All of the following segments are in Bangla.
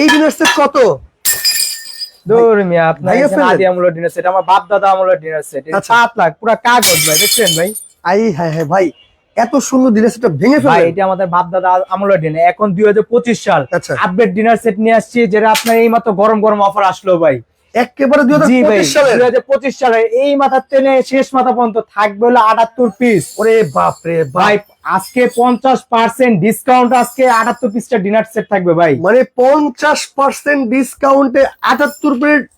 এই ডিনার সেট কত? দূর মিয়া আপনার ভাইয়া এখানে ফেললেন? আদি আমলের ডিনার সেট আমার বাপ দাদা আমলের ডিনার সেট। সাত লাখ পুরা কাগজ ভাই দেখছেন ভাই? আই হ্যাঁ হ্যাঁ ভাই এত সুন্দর ডিনার সেটটা ভেঙে ভাই এটা আমাদের বাপ দাদা আমলের ডিনার এখন দুই সাল। আপডেট ডিনার সেট নিয়ে আসছি যেটা আপনার এই মাত্র গরম গরম অফার আসলো ভাই। একেবারে দুই হাজার পঁচিশ সালে এই মাথার টেনে শেষ মাথা পর্যন্ত থাকবে হলো আটাত্তর পিস ওরে বাপ। রে ভাই ভাই আজকে পঞ্চাশ পার্সেন্ট ডিসকাউন্ট আজকে আটাত্তর পিসটা ডিনার সেট থাকবে ভাই। মানে পঞ্চাশ পার্সেন্ট ডিসকাউন্টে আটাত্তর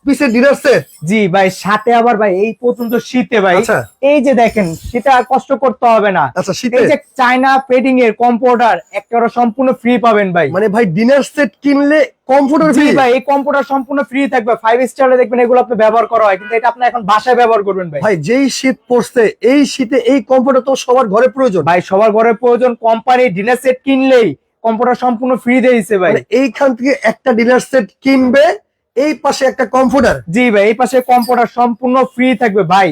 পিসের ডিনার সেট জি ভাই সাথে আবার ভাই এই পর্যন্ত শীতে ভাই। আচ্ছা। এই যে দেখেন সেটা কষ্ট করতে হবে না। আচ্ছা এই যে চায়না পেডিং এর কম্পিউটার একটা সম্পূর্ণ ফ্রি পাবেন ভাই। মানে ভাই ডিনার সেট কিনলে কমফোর্টার জি ভাই এই কম্পিউটার সম্পূর্ণ ফ্রি থাকবে। ফাইভ স্টারে দেখবেন এগুলো আপনি ব্যবহার করা হয় কিন্তু এটা আপনি এখন বাসায় ব্যবহার করবেন ভাই। ভাই যেই শীত পড়ছে এই শীতে এই তো সবার ঘরে প্রয়োজন। ভাই সবার ঘরে প্রয়োজন কোম্পানি ডিনার সেট কিনলেই কম্পিউটার সম্পূর্ণ ফ্রি দিয়েছে ভাই। মানে এইখান থেকে একটা ডিনার সেট কিনবে এই পাশে একটা কমফোর্টার জি ভাই এই পাশে কম্পিউটার সম্পূর্ণ ফ্রি থাকবে ভাই।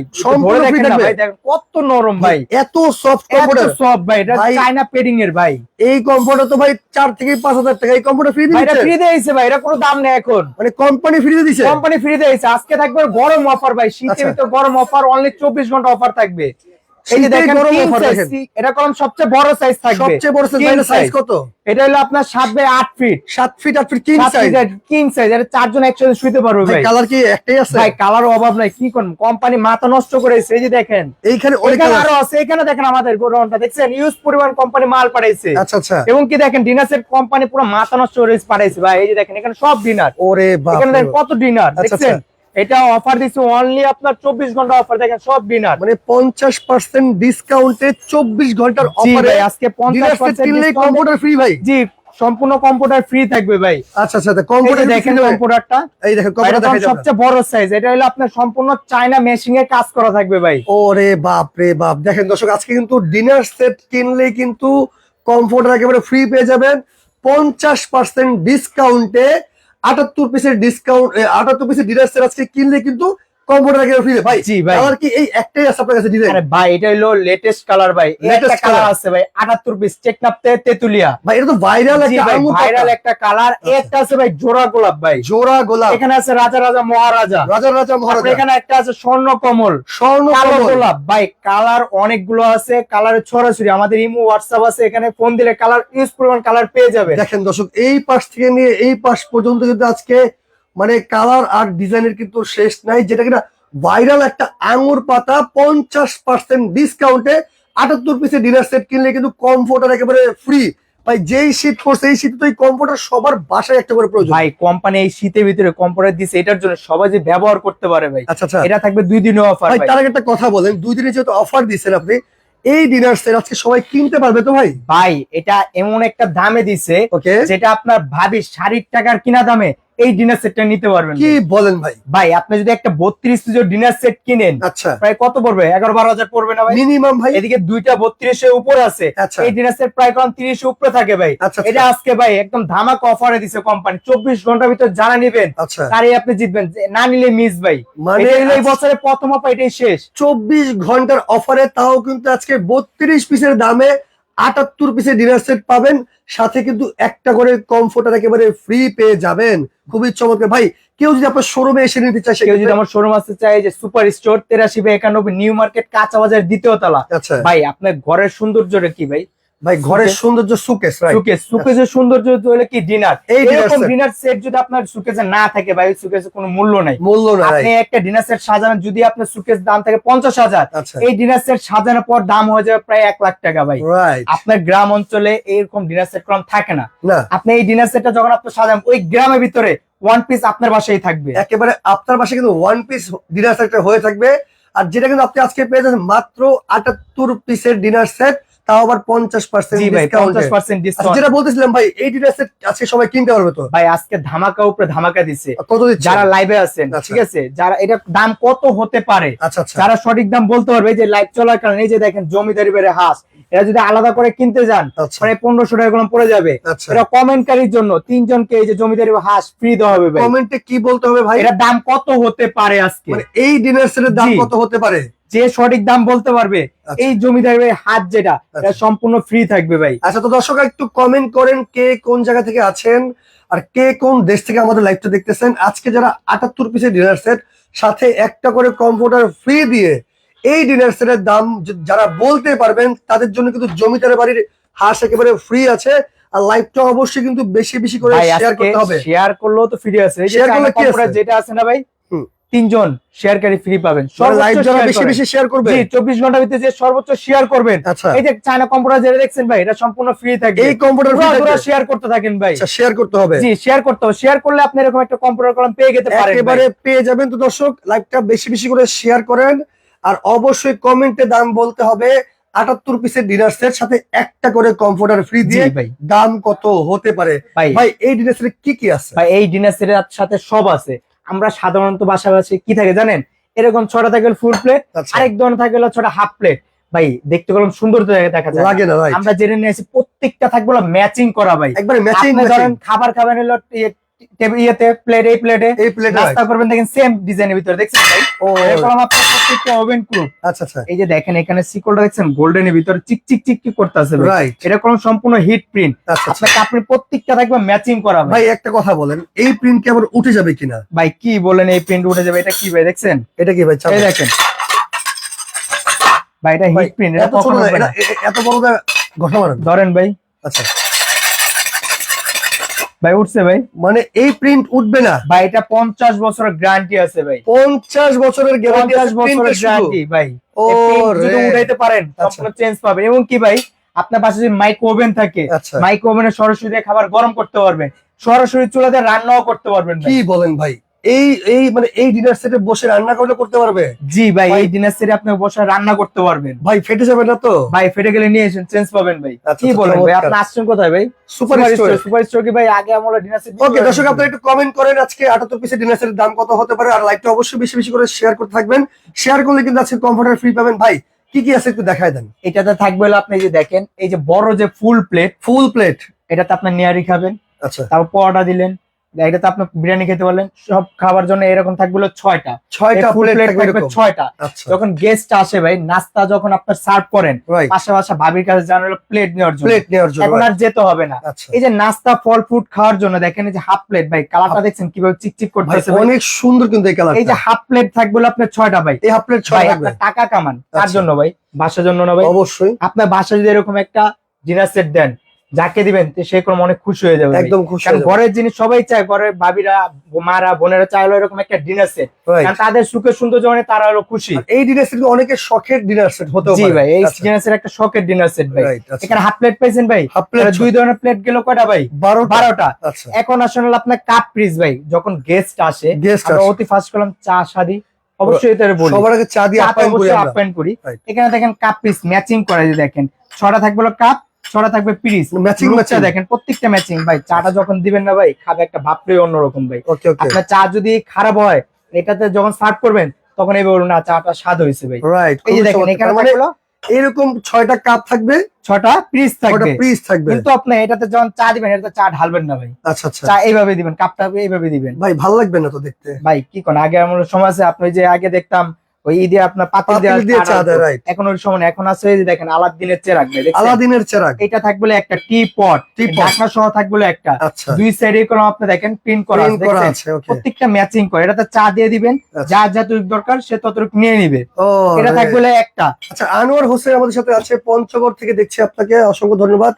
কত নরম ভাই। এত সফট এত কমফোর্টার সব ভাই এটা চায়না পেডিং এর ভাই। এই কমফোর্টার তো ভাই চার থেকে পাঁচ হাজার টাকা এই কমফোর্টার ফ্রি এটা দিচ্ছে। ফ্রি দিয়েছে ভাই এটা কোনো দাম নেই এখন। মানে কোম্পানি ফ্রি দিচ্ছে কোম্পানি ফ্রি দিয়েছে আজকে থাকবে গরম অফার ভাই শীতের আচ্ছা। ভিতর গরম অফার অনলি চব্বিশ ঘণ্টা অফার থাকবে। এই যে দেখেন এটা সবচেয়ে বড় সাইজ থাকবে। সবচেয়ে বড় সাইজ কত? এটা হলো আপনার বাই ফিট ফিট আট feet king size king size এটা চারজন একসাথে পারবে ভাই কালার কি একটাই আছে? ভাই কালার অভাব নাই। কি কোম্পানি মাথা নষ্ট করেছে। এই যে দেখেন। এইখানে অনেক আরও আছে। এখানে দেখেন আমাদের গোডাউনটা দেখছেন? ইউজ পরিমাণ কোম্পানি মাল পাঠাইছে। আচ্ছা আচ্ছা। এবং কি দেখেন? ডিনার সেট কোম্পানি পুরো মাথা নষ্ট করে পাঠাইছে। ভাই এই যে দেখেন এখানে সব ডিনার ওরে বাপ এখানে দেখেন কত ডিনার আচ্ছা, দেখছেন? এটা অফার দিচ্ছে অনলি আপনার চব্বিশ ঘণ্টা অফার দেখেন সব ডিনার মানে পঞ্চাশ পার্সেন্ট ডিসকাউন্টে চব্বিশ ঘণ্টার অফারে আজকে পঞ্চাশ কম্পিউটার ফ্রি ভাই। জি সম্পূর্ণ কম্পিউটার ফ্রি থাকবে ভাই। আচ্ছা আচ্ছা কম্পিউটার দেখেন কম্পিউটারটা এই দেখেন কম্পিউটার সবচেয়ে বড় সাইজ এটা হলো আপনার সম্পূর্ণ চায়না মেশিং এর কাজ করা থাকবে ভাই। ওরে বাপ রে বাপ। দেখেন দর্শক আজকে কিন্তু ডিনার সেট কিনলে কিন্তু কমফোর্টার একেবারে ফ্রি পেয়ে যাবেন। পঞ্চাশ পার্সেন্ট ডিসকাউন্টে আটাত্তর পিসের ডিসকাউন্ট আটাত্তর পিসের ডিনার সেট আজকে কিনলে কিন্তু কমফোর্টার একেবারে ফ্রি ভাই। জি ভাই। কালার কি? এই একটাই আছে আপনার কাছে ডিজাইন আরে ভাই এটা হলো লেটেস্ট কালার ভাই। এই কালার আছে ভাই 78 পিস টেকনাপ তেতুলিয়া। ভাই এটা তো ভাইরাল একটা ভাই ভাইরাল একটা কালার একটা আছে ভাই জোড়া গোলাপ ভাই। জোড়া গোলাপ। এখানে আছে রাজা রাজা মহারাজা। রাজা রাজা মহারাজা। এখানে একটা আছে স্বর্ণ কমল। স্বর্ণ কালো গোলাপ। ভাই কালার অনেকগুলো আছে কালারের ছড়াছড়ি। আমাদের ইমো হোয়াটসঅ্যাপ আছে এখানে ফোন দিলে কালার ইউজ পরিমাণ কালার পেয়ে যাবে। দেখেন দর্শক এই পাশ থেকে নিয়ে এই পাশ পর্যন্ত কিন্তু আজকে মানে কালার আর ডিজাইনের কিন্তু শেষ নাই যেটা কিনা ভাইরাল একটা আঙুর পাতা পঞ্চাশ পার্সেন্ট ডিসকাউন্টে আটাত্তর পিসের ডিনার সেট কিনলে কিন্তু কমফোর্টার একেবারে ফ্রি ভাই যেই শীত পড়ছে এই শীতে তো এই কমফোর্টার সবার বাসায় একটা করে প্রয়োজন। ভাই কোম্পানি এই শীতের ভিতরে কম্পিউটার দিছে এটার জন্য সবাই যে ব্যবহার করতে পারে ভাই আচ্ছা আচ্ছা। এটা থাকবে দুই দিনের অফার ভাই তার আগে একটা কথা বলেন দুই দিনের যেহেতু অফার দিচ্ছেন আপনি এই ডিনার সেট আজকে সবাই কিনতে পারবে তো ভাই? ভাই এটা এমন একটা দামে দিছে ওকে যেটা আপনার ভাবি ষাট টাকার কিনা দামে এই ডিনার সেটটা নিতে পারবেন কি বলেন ভাই? ভাই আপনি যদি একটা বত্রিশ পিসের ডিনার সেট কিনেন আচ্ছা। প্রায় কত পড়বে? এগারো বারো হাজার পড়বে না ভাই? মিনিমাম ভাই। এদিকে দুইটা বত্রিশের উপর আছে। আচ্ছা। এই ডিনার সেট প্রায় কম তিরিশের উপরে থাকে ভাই। আচ্ছা এটা আজকে ভাই একদম ধামাক অফারে দিছে কোম্পানি চব্বিশ ঘণ্টার ভিতর জানা নিবেন আচ্ছা। তারই আপনি জিতবেন। যে না নিলে মিস ভাই। মানে এই বছরের প্রথম অফার এটাই শেষ। চব্বিশ ঘণ্টার অফারে তাও কিন্তু আজকে বত্রিশ পিসের দামে আটাত্তর পিসে ডিনার সেট পাবেন। সাথে কিন্তু একটা করে কমফোর্টার একেবারে ফ্রি পেয়ে যাবেন। খুবই চমৎকার। ভাই কেউ যদি আপনার শোরুমে এসে নিতে চায় কেউ যদি আমার শোরুম আসতে চায় যে সুপার স্টোর তেরাশি বাই একানব্বই নিউ মার্কেট কাঁচা বাজার দ্বিতীয় তালা। আচ্ছা। ভাই আপনার ঘরের সৌন্দর্যটা কি ভাই? ভাই ঘরের সৌন্দর্য সুকেশ রাইট সুকেস সুকেসের সৌন্দর্য হলে কি? ডিনার এই এরকম ডিনার সেট যদি আপনার সুকেসে না থাকে ভাই সুকেসে কোনো মূল্য নাই। মূল্য না আপনি একটা ডিনার সেট সাজাবেন যদি আপনার সুকেস দাম থাকে পঞ্চাশ হাজার আচ্ছা। এই ডিনার সেট সাজানোর পর দাম হয়ে যাবে প্রায় এক লাখ টাকা ভাই। আপনার গ্রাম অঞ্চলে এরকম ডিনার সেট কম থাকে না। আপনি এই ডিনার সেটটা যখন আপনি সাজান ওই গ্রামের ভিতরে ওয়ান পিস আপনার বাসায় থাকবে। একেবারে আপনার পাশে কিন্তু ওয়ান পিস ডিনার সেট হয়ে থাকবে। আর যেটা কিন্তু আপনি আজকে পেয়ে যাচ্ছেন মাত্র আটাত্তর পিসের ডিনার সেট তাও আবার পঞ্চাশ পার্সেন্ট পঞ্চাশ আচ্ছা, ডিসকাউন্ট যেটা বলতেছিলাম ভাই এই ডিনার সেট আজকে সবাই কিনতে পারবে তো? ভাই আজকে ধামাকা উপরে ধামাকা দিছে। কত দিচ্ছে? যারা লাইভে আছেন আচ্ছা। ঠিক আছে? যারা এটা দাম কত হতে পারে? আচ্ছা যারা সঠিক দাম বলতে পারবে যে লাইভ চলার কারণে এই যে দেখেন জমিদারি বেড়ে হাঁস এরা যদি আলাদা করে কিনতে যান প্রায় পনেরোশো টাকা করে পড়ে যাবে। এটা কমেন্টকারীর জন্য তিনজনকে এই যে জমিদারি হাঁস ফ্রি দেওয়া হবে কমেন্টে কি বলতে হবে ভাই? এটা দাম কত হতে পারে আজকে? মানে এই ডিনার সেটের দাম কত হতে পারে? যে সঠিক দাম বলতে পারবে আচ্ছা। এই জমিদারি ভাই হাত যেটা আচ্ছা। সম্পূর্ণ ফ্রি থাকবে ভাই আচ্ছা তো দর্শক একটু কমেন্ট করেন কে কোন জায়গা থেকে আছেন আর কে কোন দেশ থেকে আমাদের লাইভটা দেখতেছেন আজকে যারা আটাত্তর পিসের ডিনার সেট সাথে একটা করে কম্পিউটার ফ্রি দিয়ে এই ডিনার সেটের দাম যারা বলতে পারবেন তাদের জন্য কিন্তু জমিদার বাড়ির হাঁস একেবারে ফ্রি আছে আর লাইভটা অবশ্যই কিন্তু বেশি বেশি করে শেয়ার করতে হবে শেয়ার করলেও তো ফ্রি আছে এই করলে কি যেটা আছে না ভাই। তিনজন শেয়ারকারী ফ্রি পাবেন। সর্বোচ্চ বেশি বেশি শেয়ার করবে। জি চব্বিশ ঘণ্টার ভিতরে যে সর্বোচ্চ শেয়ার করবেন। আচ্ছা। এই যে চায়না কম্পিউটার যেটা দেখছেন ভাই এটা সম্পূর্ণ ফ্রি থাকে এই কম্পিউটার শেয়ার করতে থাকেন ভাই। শেয়ার করতে হবে। জি শেয়ার করতে হবে। শেয়ার করলে আপনি এরকম একটা কম্পিউটার কলম পেয়ে যেতে পারেন একেবারে পেয়ে যাবেন। তো দর্শক লাইভটা বেশি বেশি করে শেয়ার করেন। আর অবশ্যই কমেন্টে দাম বলতে হবে। আটাত্তর পিসের ডিনার সেট সাথে একটা করে কম্পিউটার ফ্রি দিয়ে ভাই। দাম কত হতে পারে? ভাই। ভাই এই ডিনার সেটে কি কি আছে? ভাই এই ডিনার সেটের সাথে সব আছে। আমরা সাধারণত বাসা বাসে কি থাকে জানেন? এরকম ছটা থাকে ফুল প্লেট আচ্ছা। আরেক ধরনের থাকে হলো ছটা হাফ প্লেট ভাই দেখতে গেলাম সুন্দর দেখা যায়। না। লাগে না ভাই। আমরা জেনে নিয়েছি প্রত্যেকটা থাকবে ম্যাচিং করা ভাই। একবার ম্যাচিং খাবার ধরেন খাবার খাবেন হলো ইয়েতে প্লেট এই প্লেটে এই প্লেট নাস্তা করবেন দেখেন সেম ডিজাইনের ভিতরে দেখছেন ভাই? ও এরকম আপনার প্রত্যেকটা ওভেন প্রুফ আচ্ছা আচ্ছা। এই যে দেখেন এখানে সিকলটা দেখছেন গোল্ডেনের ভিতরে চিক চিক চিক করতেছে ভাই। এটা কোন সম্পূর্ণ হিট প্রিন্ট আচ্ছা আচ্ছা। আপনাকে আপনি প্রত্যেকটা থাকবে ম্যাচিং করা ভাই। একটা কথা বলেন এই প্রিন্ট কি আবার উঠে যাবে কিনা? ভাই কি বলেন এই প্রিন্ট উঠে যাবে? এটা কি ভাই দেখছেন? এটা কি ভাই এই দেখেন। ভাই এটা হিট প্রিন্ট এটা এত বড় ঘটনা ধরেন ভাই। আচ্ছা। ভাই উঠছে ভাই। মানে এই প্রিন্ট উঠবে না। ভাই এটা পঞ্চাশ বছরের গ্যারান্টি আছে ভাই। পঞ্চাশ বছরের গ্যারান্টি বছরের গ্যারান্টি ভাই। ও যদি উঠাইতে পারেন চেঞ্জ পাবেন। এবং কি ভাই আপনার পাশে যদি মাইক্রো ওভেন থাকে মাইক মাইক্রো ওভেনে সরাসরি খাবার গরম করতে পারবেন। সরাসরি চুলাতে রান্নাও করতে পারবেন কি বলেন ভাই? এই এই মানে এই ডিনার সেটে বসে রান্না করলে করতে পারবে? জি ভাই এই ডিনার সেটে আপনি বসে রান্না করতে পারবেন। ভাই ফেটে যাবে না তো? ভাই ফেটে গেলে নিয়ে এসেন চেঞ্জ পাবেন ভাই। আচ্ছা, কি বলেন ভাই। আপনি আসছেন কোথায় ভাই? সুপার স্টোর সুপার স্টোর কি ভাই আগে আমরা ডিনার সেট ওকে দর্শক আপনারা একটু কমেন্ট করেন আজকে আটাত্তর পিসের ডিনার সেটের দাম কত হতে পারে আর লাইভটা অবশ্যই বেশি বেশি করে শেয়ার করতে থাকবেন। শেয়ার করলে কিন্তু আজকে কমফোর্টার ফ্রি পাবেন। ভাই কি কি আছে একটু দেখায় দেন। এটাতে থাকবে আপনি যে দেখেন এই যে বড় যে ফুল প্লেট ফুল প্লেট এটাতে আপনি নিয়ারি খাবেন আচ্ছা। তারপর পরোটা দিলেন এটাতে আপনি বিরিয়ানি খেতে পারলেন। সব খাবার জন্য এরকম থাকবে ছয়টা। ছয়টা ফুল প্লেট থাকবে ছয়টা। আচ্ছা। যখন গেস্ট আসে ভাই নাস্তা যখন আপনার সার্ভ করেন পাশাপাশি ভাবির কাছে জানার প্লেট নেওয়ার জন্য। প্লেট নেওয়ার জন্য এখন আর যেতে হবে না। আচ্ছা। এই যে নাস্তা ফল ফ্রুট খাওয়ার জন্য দেখেন এই যে হাফ প্লেট ভাই কালারটা দেখছেন কীভাবে চিকচিক করতেছে অনেক সুন্দর কিন্তু এই কালার এই যে হাফ প্লেট থাকবে আপনার ছয়টা ভাই। এই হাফ প্লেট ছয় থাকবে। টাকা কামান। তার আচ্ছা। জন্য ভাই? বাসার জন্য না ভাই? অবশ্যই। আপনার বাসা যদি এরকম একটা ডিনার সেট দেন যাকে দিবেন সে কোনো অনেক খুশি হয়ে যাবে। একদম খুশি কারণ ঘরের জিনিস সবাই চায় ঘরের ভাবিরা মারা বোনেরা চায় হলো এরকম একটা ডিনার সেট কারণ তাদের সুখে সুন্দর মানে তারা হলো খুশি। এই ডিনার সেট অনেকের শখের ডিনার সেট হতে জি ভাই এই আচ্ছা। ডিনার সেট একটা শখের ডিনার সেট ভাই। আচ্ছা। এখানে হাফ প্লেট পাইছেন ভাই? হাফ প্লেট দুই ধরনের প্লেট গেল কয়টা ভাই? 12 বারোটা। আচ্ছা। এখন আসলে আপনার কাপ পিস ভাই যখন গেস্ট আসে আমরা অতি ফার্স্ট করলাম চা শাদি অবশ্যই এটা বলি। সবার আগে চা দিয়ে আপ্যায়ন করি আপ্যায়ন করি। এখানে দেখেন কাপ পিস ম্যাচিং করে দেখেন। ছটা থাকবে কাপ ছটা থাকবে পিস ম্যাচিং রূপটা ম্যাচিং দেখেন প্রত্যেকটা ম্যাচিং ভাই চাটা যখন দিবেন না ভাই খাবে একটা ভাবটাই অন্যরকম ভাই। ওকে ওকে আপনার চা যদি খারাপ হয় এটাতে যখন সার্ভ করবেন তখন এই বলুন না চাটা স্বাদ হয়েছে ভাই। রাইট এই দেখেন এখানে মানে থাকল এরকম ছয়টা কাপ থাকবে? ছটা পিস থাকবে। পিস থাকবে। কিন্তু আপনি এটাতে যখন চা দিবেন এটাতে চা ঢালবেন না ভাই। আচ্ছা আচ্ছা। চা এইভাবে দিবেন কাপটা এইভাবে দিবেন। ভাই ভালো লাগবে না তো দেখতে। ভাই কি কোন আগে আমার সময় আছে আপনি যে আগে দেখতাম ওই ঈদে আপনার পাতিল দিয়ে দিয়ে চা চা দেয়, ঢালতো। right. এখন ওই সময় এখন আছে এই যে দেখেন আলাদিনের দেখছেন? আলাদিনের চেরাগ। এটা থাকবে একটা টি পট Tea pot। ঢাকনা সহ থাকবে একটা। আচ্ছা। দুই সাইডে কলম আপনি দেখেন প্রিন্ট করা আছে করা আছে প্রত্যেকটা ম্যাচিং করে। এটাতে চা দিয়ে দিবেন আচ্ছা। যা যতটুকু দরকার সে ততটুকু নিয়ে নিবে। ও এটা থাকবে একটা। আচ্ছা আনোয়ার হোসেন আমাদের সাথে আছে পঞ্চগড় থেকে দেখছি আপনাকে অসংখ্য ধন্যবাদ।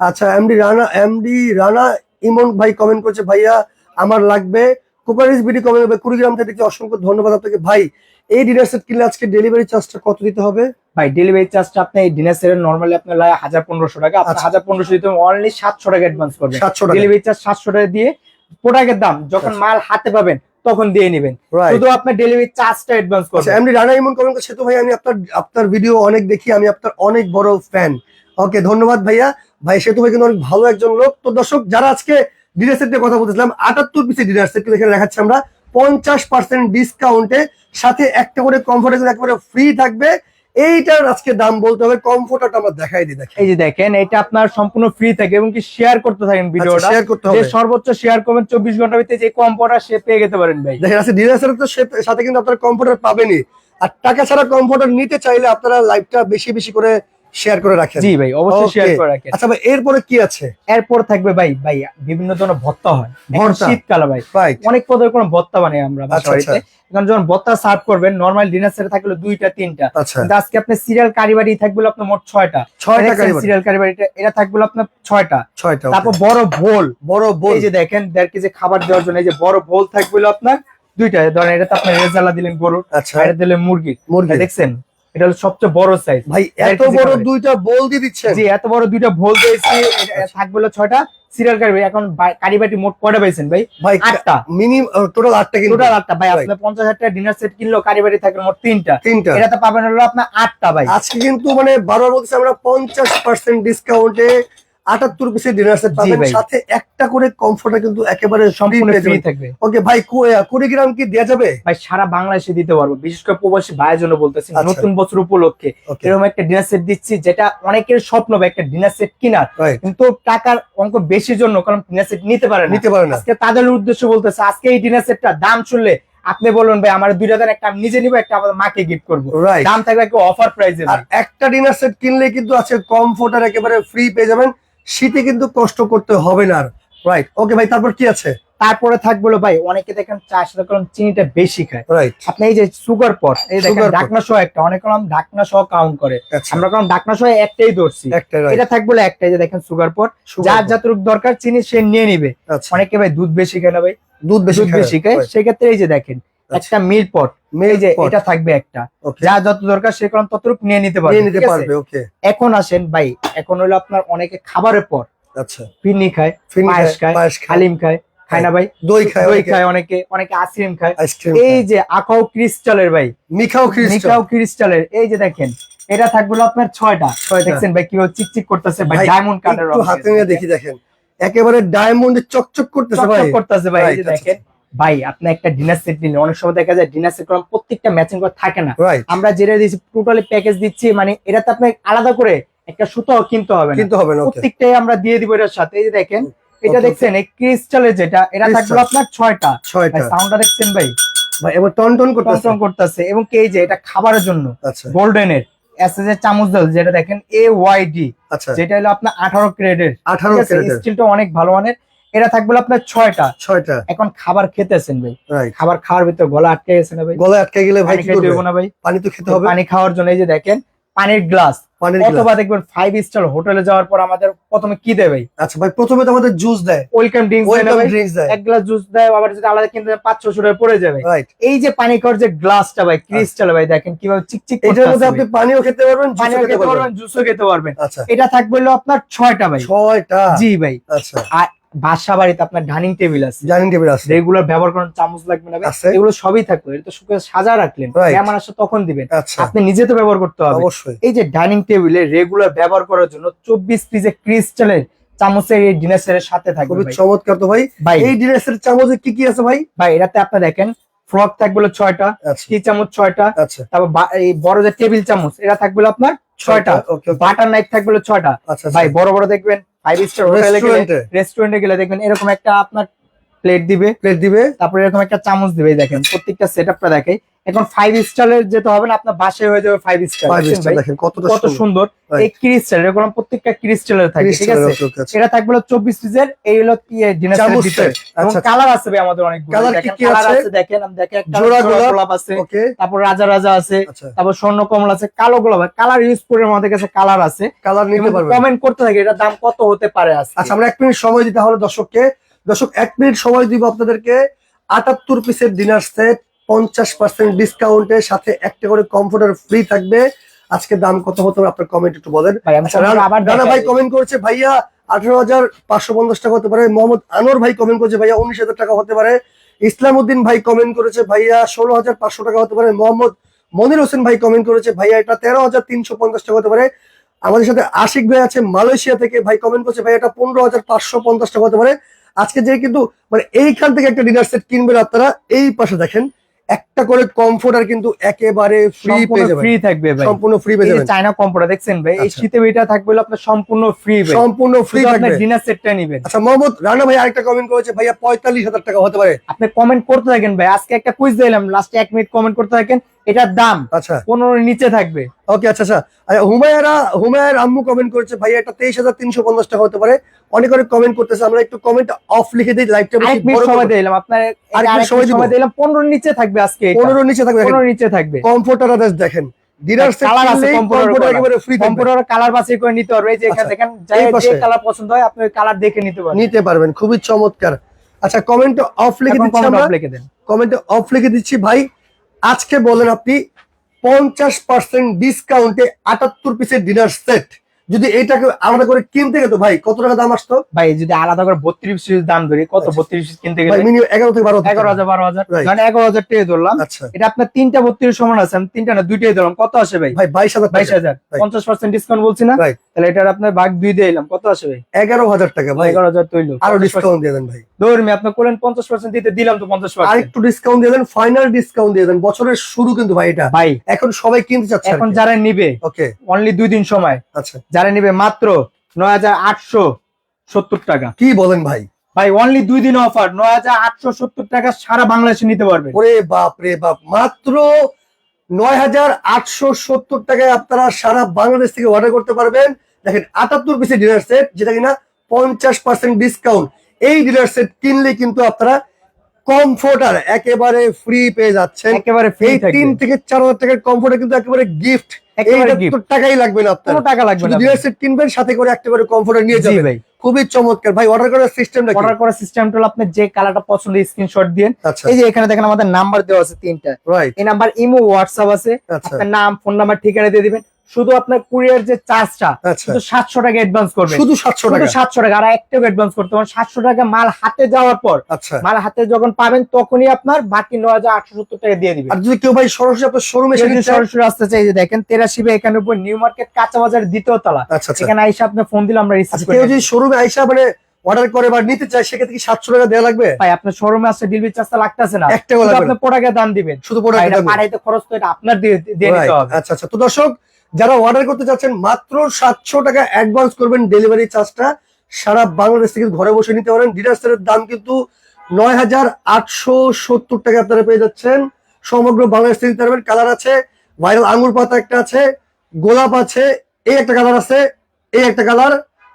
আচ্ছা এমডি রানা এমডি রানা ইমন ভাই কমেন্ট করছে ভাইয়া আমার লাগবে। কোপারিস বিডি কমেন্ট কুড়িগ্রাম থেকে দেখছি অসংখ্য ধন্যবাদ আপনাকে। ভাই এই ডিনার সেট কিনলে আজকে ডেলিভারি চার্জটা কত দিতে হবে? ভাই ডেলিভারি চার্জটা আপনি এই ডিনার সেটের নর্মালি আপনার লাগে হাজার পনেরোশো টাকা। আপনি আচ্ছা। হাজার পনেরোশো দিতে অনলি সাতশো টাকা অ্যাডভান্স করবেন। সাতশো ডেলিভারি চার্জ সাতশো টাকা দিয়ে প্রোডাক্টের দাম যখন আচ্ছা। মাল হাতে পাবেন তখন দিয়ে নেবেন। শুধু আপনার ডেলিভারি চার্জটা অ্যাডভান্স আচ্ছা করবেন। এমডি রানা ইমন কমেন্ট করছে তো ভাই আমি আপনার আপনার ভিডিও অনেক দেখি আমি আপনার অনেক বড় ফ্যান ওকে ধন্যবাদ ভাইয়া। ভাই সেতু ভাই কিন্তু অনেক ভালো একজন লোক। তো দর্শক যারা আজকে ডিনার সেট নিয়ে কথা বলতেছিলাম আটাত্তর পিসের ডিনার সেট এখানে দেখাচ্ছি আমরা। পঞ্চাশ পার্সেন্ট ডিসকাউন্টে সাথে একটা করে কমফোর্টেবল একেবারে ফ্রি থাকবে। এইটার আজকে দাম বলতে হবে কমফোর্টারটা আমরা দেখাই দিই দেখেন। এই যে দেখেন এটা আপনার সম্পূর্ণ ফ্রি থাকে এবং কি শেয়ার করতে থাকেন ভিডিওটা। শেয়ার আচ্ছা, করতে হবে। সর্বোচ্চ শেয়ার করবেন চব্বিশ ঘণ্টার ভিতরে যে কম পড়া সে পেয়ে যেতে পারেন ভাই। দেখেন আজকে ডিনার তো সাথে কিন্তু আপনারা কমফোর্টার পাবেনই। আর টাকা ছাড়া কমফোর্টার নিতে চাইলে আপনারা লাইভটা বেশি বেশি করে শেয়ার করে রাখেন। জি ভাই অবশ্যই শেয়ার করে রাখেন। আচ্ছা ভাই এরপরে কি আছে? এরপর থাকবে ভাই ভাই বিভিন্ন ধরনের ভত্তা হয়। ভর্তা। শীতকালে ভাই অনেক পদের কোনো ভত্তা বানাই আমরা আচ্ছা, বাড়িতে এখন যখন ভত্তা সার্ভ করবেন নর্মাল ডিনার সেটে থাকলে দুইটা তিনটা। আচ্ছা। কিন্তু আজকে আপনি সিরিয়াল কারি বাড়ি থাকবে আপনার মোট ছয়টা। ছয়টা সিরিয়াল কারি বাড়িটা এটা থাকবে আপনার ছয়টা। ছয়টা. তারপর বড় ভোল বড় বল। এই যে দেখেন দেড় কেজি খাবার দেওয়ার জন্য এই যে বড় ভোল থাকবে আপনার দুইটা। ধরেন এটা তো আপনি রেজালা দিলেন গরুর আচ্ছা। এটা দিলেন মুরগি মুরগি দেখছেন? এটা হলো সবচেয়ে বড় সাইজ ভাই এত বড় দুইটা বল দিয়ে দিচ্ছেন। জি এত বড় দুইটা ভোল দিয়েছি এটা থাকবে হলো ছয়টা। সিরিয়াল কারি বাড়ি এখন বা- কারি বাটি মোট কয়টা পাইছেন ভাই? ভাই আটটা। মিনিমাম টোটাল আটটা কিন্তু টোটাল আটটা। ভাই আপনি আপনার পঞ্চাশ হাজার টাকা ডিনার সেট কিনলো কারি বাড়ি থাকবে মোট তিনটা। তিনটা। এটা তো পাবেন হলো আপনার আটটা ভাই। আজকে কিন্তু মানে বারবার বলতেছি আমরা পঞ্চাশ পার্সেন্ট ডিসকাউন্টে আটাত্তর পিসের ডিনার সেট পাবেন। সাথে একটা করে কমফোর্টার কিন্তু একেবারে সম্পূর্ণ ফ্রি থাকবে। ওকে ভাই কুড়ি গ্রাম কি দেওয়া যাবে? ভাই সারা বাংলাদেশে দিতে পারব। বিশেষ করে প্রবাসী ভাইয়ের জন্য বলতেছি আচ্ছা। নতুন বছর উপলক্ষে এরকম একটা ডিনার সেট দিচ্ছি যেটা অনেকের স্বপ্ন বা একটা ডিনার সেট কেনার। কিন্তু টাকার অঙ্ক বেশি জন্য কারণ ডিনার সেট নিতে পারে নিতে পারে না। আজকে তাদের উদ্দেশ্য বলতেছে আজকে এই ডিনার সেটটা দাম শুনলে আপনি বলুন ভাই আমার দুইটা দেন একটা আমি নিজে নিবো একটা আমার মাকে গিফট করব। দাম থাকবে একটা অফার প্রাইসে আর একটা ডিনার সেট কিনলে কিন্তু আছে কমফোর্টার একেবারে ফ্রি পেয়ে যাবেন। শীতে কিন্তু কষ্ট করতে হবে না রাইট ওকে ভাই তারপর কি আছে? তারপরে থাকবে ভাই অনেকে দেখেন চার সাথে কলম চিনিটা বেশি খায়। রাইট আপনি এই যে সুগার পট এই দেখেন। ঢাকনা সহ একটা অনেক কলম ঢাকনা সহ কাউন্ট করে। আচ্ছা। আমরা কলম ঢাকনা সহ একটাই ধরছি। এটা থাকবে একটাই যে দেখেন সুগার পট যার যতটুকু দরকার চিনি সে নিয়ে নিবে। আচ্ছা। অনেকে ভাই দুধ বেশি খায় না ভাই। দুধ বেশি দুধ বেশি খায়। সেক্ষেত্রে এই যে দেখেন একটা মিল পট। এই যে এটা থাকবে একটা। যা যত দরকার সে কলম ততটুকু নিয়ে নিতে পারবে। নিতে পারবে ওকে এখন আসেন ভাই এখন হলো আপনার অনেকে খাবারের পর আচ্ছা। ফিরনি খায় পায়েস খায়, পায়েস খায়। হালিম খায়। খায় না ভাই? দই খায় দই খায় অনেকে অনেকে আইসক্রিম খায়। এই যে আকাও ক্রিস্টালের ভাই। মিখাও খ্রিস্টাল মিকাও ক্রিস্টালের। এই যে দেখেন এটা থাকবে আপনার ছয়টা। দেখছেন ভাই কীভাবে চিকচিক করতেছে ভাই ডায়মন্ড কাটের একটু হাতে নিয়ে দেখি দেখেন। একেবারে ডায়মন্ডে চকচক করতেছে ভাই। চকচক করতেছে ভাই এই যে আচ্ছা, দেখেন। ভাই আপনি একটা ডিনার সেট নিলে অনেক সময় দেখা যায় ডিনার সেট করার প্রত্যেকটা ম্যাচিং করে থাকে না। আমরা যেটা দিচ্ছি টোটালি প্যাকেজ দিচ্ছি মানে এটাতে আপনি আলাদা করে একটা সুতো কিনতে হবে কিন্তু হবে না প্রত্যেকটাই আমরা দিয়ে দিব এটার সাথে। এই যে দেখেন এটা দেখছেন এই ক্রিস্টালের যেটা এটা থাকবে আপনার ছয়টা। ছয়টা। সাউন্ডটা দেখছেন ভাই? ভাই এবার টন টন করতেছে। টনটন করতেছে। এবং কি যে এটা খাবারের জন্য। আচ্ছা। গোল্ডেনের এসএস এর চামচ দল যেটা দেখেন এ ওয়াই ডি আচ্ছা। যেটা হলো আপনার আঠারো ক্রেডের আঠারো ক্যারেটের স্টিলটা অনেক ভালো মানের। এটা থাকবে আপনার ছয়টা। ছয়টা। এখন খাবার খেতেছেন ভাই। খাবার খাওয়ার ভিতরে গলা আটকে গেছে না ভাই? গলায় আটকে গেলে ভাই কি খাইতে না ভাই। পানি তো খেতে হবে। পানি খাওয়ার জন্য এই যে দেখেন পানির গ্লাস। অথবা দেখবেন ফাইভ স্টার হোটেলে যাওয়ার পর আমাদের প্রথমে কি দেবে ভাই? আচ্ছা ভাই প্রথমে তো আমাদের জুস দেয়। ওয়েলকাম ড্রিঙ্কস দেয় দেয়। এক গ্লাস জুস দেয় আবার যদি আলাদা কিনতে পাঁচ ছশো টাকা পড়ে যাবে রাইট এই যে পানি খাওয়ার যে গ্লাসটা ভাই ক্রিস্টাল ভাই দেখেন কীভাবে চিকচিক এটার মধ্যে আপনি পানিও খেতে পারবেন পানি খেতে খেতে পারবেন। পারবেন জুসও খেতে পারবেন। আচ্ছা। এটা থাকবে হলো আপনার ছয়টা ভাই। ছয়টা। জি ভাই। আচ্ছা। আর বাসা বাড়িতে আপনার ডাইনিং টেবিল আছে। জানিং টেবিল আছে। রেগুলার ব্যবহার করার চামচ লাগবে না এগুলো সবই থাকবে এটা তো শুকিয়ে সাজা রাখলেন। Right. মেহমান আসে তখন দিবেন। আচ্ছা। আপনি নিজে তো ব্যবহার করতে হবে। অবশ্যই। এই যে ডাইনিং টেবিলে রেগুলার ব্যবহার করার জন্য চব্বিশ পিসের ক্রিস্টালের চামচের এই ডিনার সেটের সাথে থাকবে খুবই। চমৎকার তো ভাই। ভাই। এই ড্রেসের চামচে কি কি আছে ভাই? ভাই এটাতে আপনি দেখেন ফ্রক থাকবে ছয়টা আচ্ছা। কি চামচ ছয়টা আচ্ছা। তারপর এই বড় যে টেবিল চামচ এটা থাকবে আপনার ছয়টা। ওকে বাটার নাইফ থাকবে ছয়টা। আচ্ছা। ভাই বড় বড় দেখবেন ফাইভ স্টার হোটেলে গেলে রেস্টুরেন্টে গেলে দেখবেন এরকম একটা আপনার প্লেট দিবে প্লেট দিবে? তারপরে এরকম একটা চামচ দিবে দেখেন। প্রত্যেকটা সেট আপটা দেখে এখন ফাইভ স্টারের যেতে হবে না আপনার বাসায় হয়ে যাবে ফাইভ স্টার দেখেন কত সুন্দর। এই ক্রিস্টাল এরকম প্রত্যেকটা ক্রিস্টালের থাকে ঠিক আছে? এটা থাকবে হলো চব্বিশ পিসের এই হলো ডিনার এবং আচ্ছা। কালার আছে আমাদের অনেক কালার আছে? দেখেন আমি দেখেন গোলাপ। আছে তারপর রাজা রাজা আছে আচ্ছা। তারপর স্বর্ণ কমল আছে কালো গোলাপ কালার ইউজ করে আমাদের কাছে কালার আছে। কালার নিতে পারবেন। কমেন্ট করতে থাকে এটার দাম কত হতে পারে আচ্ছা আমরা এক মিনিট সময় দিতে হলে দর্শককে। দর্শক এক মিনিট সময় দিব আপনাদেরকে। আটাত্তর পিসের ডিনার সেট পঞ্চাশ পার্সেন্ট ডিসকাউন্টের সাথে একটা করে কমফোর্টার ফ্রি থাকবে। আজকে দাম কত হতে আপনার কমেন্ট একটু বলেন। আচ্ছা রানা ভাই কমেন্ট করেছে ভাইয়া আঠারো হাজার পাঁচশো পঞ্চাশ টাকা হতে পারে। মোহাম্মদ আনোয়ার ভাই কমেন্ট করেছে ভাইয়া উনিশ হাজার টাকা হতে পারে। ইসলাম উদ্দিন ভাই কমেন্ট করেছে ভাইয়া ষোলো হাজার পাঁচশো টাকা হতে পারে। মোহাম্মদ মনির হোসেন ভাই কমেন্ট করেছে ভাইয়া এটা তেরো হাজার তিনশো পঞ্চাশ টাকা হতে পারে। আমাদের সাথে আশিক ভাই আছে মালয়েশিয়া থেকে ভাই কমেন্ট করছে ভাই এটা পনেরো হাজার পাঁচশো পঞ্চাশ টাকা হতে পারে। আজকে যে কিন্তু মানে এইখান থেকে একটা ডিনার সেট কিনবেন আপনারা এই পাশে দেখেন। একটা করে কমফোর্টার কিন্তু একেবারে ফ্রি পেয়ে যাবেন। ফ্রি থাকবে ভাই। সম্পূর্ণ ফ্রি পেয়ে যাবেন। চায়না কম্পোটা দেখছেন ভাই? এই আচ্ছা। শীতে এটা থাকবে আপনার সম্পূর্ণ ফ্রি ভাই। সম্পূর্ণ ফ্রি থাকবে। আপনি ডিনার সেটটা নিবেন। আচ্ছা মোহাম্মদ রানা ভাই আরেকটা কমেন্ট করেছে ভাইয়া পঁয়তাল্লিশ হাজার টাকা হতে পারে। আপনি কমেন্ট করতে থাকেন ভাই। আজকে একটা কুইজ দিলাম লাস্টে এক মিনিট কমেন্ট করতে থাকেন। এটার দাম আচ্ছা। পনেরো নিচে থাকবে। ওকে আচ্ছা আচ্ছা। আচ্ছা, হুমায়রা হুমায়ের আম্মু কমেন্ট করেছে ভাই এটা তেইশ হাজার তিনশো পঞ্চাশ টাকা হতে পারে। অনেক অনেক কমেন্ট করতেছে আমরা একটু কমেন্ট অফ লিখে দিই লাইভটা মিনিট সময় দিলাম আপনার মিনিট সময়? সময় দিলাম পনেরোর নিচে থাকবে আজকে পনেরো নিচে থাকবে পনেরো নিচে থাকবে। কমফোর্টার আদার্স দেখেন। ডিনার সেট Colour আছে কমফোর্টার একেবারে ফ্রি থাকবে। কম্পিউটার কালার বাছাই করে নিতে পারবে এই যে এখানে দেখেন যাই- যে কালার পছন্দ আপনি কালার দেখে নিতে পারবেন। নিতে পারবেন খুবই চমৎকার। আচ্ছা কমেন্ট অফ লিখে দিচ্ছি কমেন্টে অফ লিখে দিচ্ছি ভাই আজকে বলেন আপনি পঞ্চাশ পার্সেন্ট ডিসকাউন্টে আটাত্তর পিসের ডিনার সেট যদি এইটাকে আলাদা করে কিনতে গেতো ভাই কত টাকা দাম আসতো? ভাই যদি আলাদা করে বত্রিশ পিস দাম ধরি কত আচ্ছা। বত্রিশ পিস কিনতে গেলে? মিনিমাম এগারো থেকে বারো এগারো হাজার বারো হাজার। মানে এগারো হাজার টাকা ধরলাম। আচ্ছা। এটা আপনার তিনটা বত্রিশ সমান আছে আমি তিনটা না দুইটাই ধরলাম। কত আসে ভাই? ভাই বাইশ হাজার বাইশ হাজার। পঞ্চাশ পার্সেন্ট ডিসকাউন্ট বলছি না? তাহলে এটার আপনার ভাগ দুই দিয়ে এলাম। কত আসে ভাই? এগারো হাজার টাকা ভাই। এগারো হাজার তৈল। আরও ডিসকাউন্ট দিয়ে দেন ভাই। ধরুন আপনি করলেন পঞ্চাশ পার্সেন্ট দিতে দিলাম তো পঞ্চাশ আর একটু ডিসকাউন্ট দিয়ে দেন ফাইনাল ডিসকাউন্ট দিয়ে দেন। বছরের শুরু কিন্তু ভাই এটা। ভাই এখন সবাই কিনতে চাচ্ছে এখন যারা নিবে ওকে অনলি দুই দিন সময়। আচ্ছা। যারা নিবে মাত্র নয় হাজার আটশো সত্তর টাকা। কি বলেন ভাই? ভাই অনলি দুই দিন অফার নয় হাজার আটশো সত্তর টাকা সারা বাংলাদেশে নিতে পারবে। ওরে বাপ রে বাপ মাত্র নয় হাজার আটশো সত্তর টাকায় আপনারা সারা বাংলাদেশ থেকে অর্ডার করতে পারবেন। দেখেন আটাত্তর পিসের ডিনার সেট যেটা কিনা পঞ্চাশ পার্সেন্ট ডিসকাউন্ট এই ডিনার সেট কিনলে কিন্তু আপনারা কমফোর্টার একেবারে ফ্রি পেয়ে যাচ্ছেন। একেবারে তিন থেকে চার হাজার টাকার কমফোর্টার কিন্তু একেবারে গিফট একেবারে এইটা gift। তো টাকাই লাগবে না আপনার। টাকা লাগবে না ডিনার কিনবেন সাথে করে একটা করে কমফোর্টার নিয়ে যাবেন। ভাই। খুবই চমৎকার। ভাই অর্ডার করার সিস্টেমটা অর্ডার করার সিস্টেমটা হলো আপনি যে কালারটা পছন্দ স্ক্রিনশট দিন আচ্ছা। এই যে এখানে দেখেন আমাদের নাম্বার দেওয়া আছে তিনটা। এই নাম্বার ইমো হোয়াটসঅ্যাপ আছে। আচ্ছা। আপনার নাম ফোন নাম্বার ঠিকানা দিয়ে দিবেন। শুধু আপনার কুরিয়ার যে চার্জটা আচ্ছা। শুধু সাতশো টাকা অ্যাডভান্স করবেন শুধু সাতশো টাকা। সাতশো টাকা আর এক টাকা অ্যাডভান্স করতে পারেন সাতশো টাকা মাল হাতে যাওয়ার পর আচ্ছা। মাল হাতে যখন পাবেন তখনই আপনার বাকি নয় হাজার আটশো সত্তর টাকা দিয়ে দিবেন। আর যদি কেউ ভাই সরাসরি আপনার শোরুমে? সরাসরি আসতে চাই যে দেখেন তেরাশি বাই একানব্বই নিউ মার্কেট কাঁচা বাজার দ্বিতীয় তলা। আচ্ছা এখানে আইসা আপনি ফোন দিলে আমরা রিসিভ কেউ যদি শোরুমে আইসা মানে অর্ডার করে বা নিতে চায় সেক্ষেত্রে কি সাতশো টাকা দেওয়া লাগবে? ভাই আপনার শোরুমে আসছে ডেলিভারি চার্জটা লাগতেছে না। এক টাকাও শুধু লাগবে আপনি না। দাম দিবেন। শুধু প্রোডাক্ট এটা খরচ তো এটা আপনার দিয়ে নিতে হবে। আচ্ছা আচ্ছা। তো দর্শক যারা অর্ডার করতে চাচ্ছেন মাত্র সাতশো টাকা অ্যাডভান্স করবেন ডেলিভারি চার্জটা সারা বাংলাদেশ থেকে ঘরে বসে নিতে পারেন। ডিনার সেটের দাম কিন্তু নয় হাজার আটশো সত্তর টাকা আপনারা পেয়ে যাচ্ছেন। সমগ্র বাংলাদেশ থেকে নিতে পারবেন। কালার আছে ভাইরাল আঙ্গুর পাতা একটা আছে, গোলাপ আছে, এই একটা কালার আছে, এই একটা কালার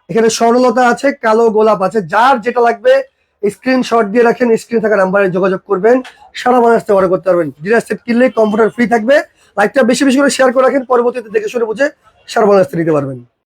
এখানে স্বর্ণলতা আছে, কালো গোলাপ আছে। যার যেটা লাগবে স্ক্রিনশট দিয়ে রাখেন স্ক্রিন থাকা নাম্বারে যোগাযোগ করবেন। সারা বাংলাদেশ থেকে অর্ডার করতে পারবেন। ডিনার কিনলে কম্পিউটার ফ্রি থাকবে। লাইকটা বেশি বেশি করে শেয়ার করে রাখেন পরবর্তীতে দেখে শুনে বুঝে সারা নিতে পারবেন।